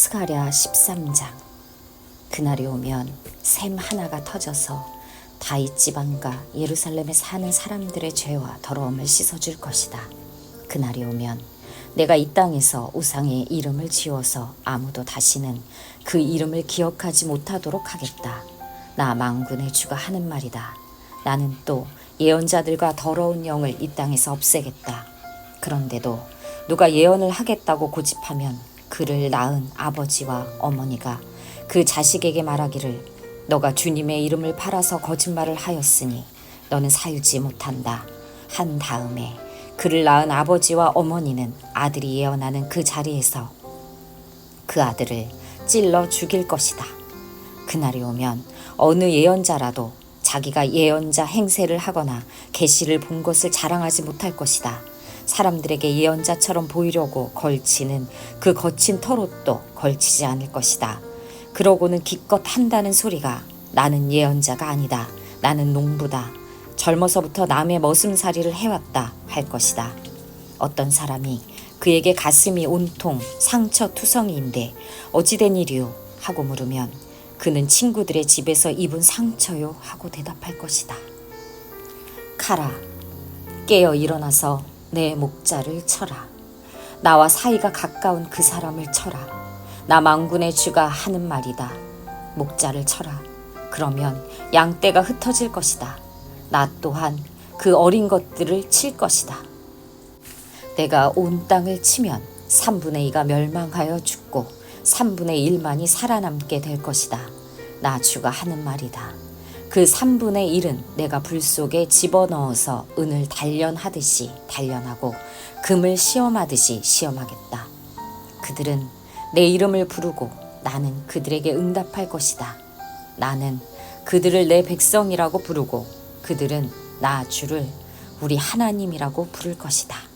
스가랴 13장 그날이 오면 샘 하나가 터져서 다윗 지방과 예루살렘에 사는 사람들의 죄와 더러움을 씻어줄 것이다. 그날이 오면 내가 이 땅에서 우상의 이름을 지워서 아무도 다시는 그 이름을 기억하지 못하도록 하겠다. 나 망군의 주가 하는 말이다. 나는 또 예언자들과 더러운 영을 이 땅에서 없애겠다. 그런데도 누가 예언을 하겠다고 고집하면 그를 낳은 아버지와 어머니가 그 자식에게 말하기를 너가 주님의 이름을 팔아서 거짓말을 하였으니 너는 사유지 못한다. 한 다음에 그를 낳은 아버지와 어머니는 아들이 예언하는 그 자리에서 그 아들을 찔러 죽일 것이다. 그날이 오면 어느 예언자라도 자기가 예언자 행세를 하거나 계시를 본 것을 자랑하지 못할 것이다. 사람들에게 예언자처럼 보이려고 걸치는 그 거친 털옷도 걸치지 않을 것이다. 그러고는 기껏 한다는 소리가 나는 예언자가 아니다. 나는 농부다. 젊어서부터 남의 머슴살이를 해왔다 할 것이다. 어떤 사람이 그에게 가슴이 온통 상처 투성이인데 어찌된 일이요 하고 물으면 그는 친구들의 집에서 입은 상처요 하고 대답할 것이다. 카라 깨어 일어나서 내 목자를 쳐라. 나와 사이가 가까운 그 사람을 쳐라. 나 망군의 주가 하는 말이다. 목자를 쳐라. 그러면 양떼가 흩어질 것이다. 나 또한 그 어린 것들을 칠 것이다. 내가 온 땅을 치면 3분의 2가 멸망하여 죽고 3분의 1만이 살아남게 될 것이다. 나 주가 하는 말이다. 그 3분의 1은 내가 불 속에 집어넣어서 은을 단련하듯이 단련하고 금을 시험하듯이 시험하겠다. 그들은 내 이름을 부르고 나는 그들에게 응답할 것이다. 나는 그들을 내 백성이라고 부르고 그들은 나 주를 우리 하나님이라고 부를 것이다.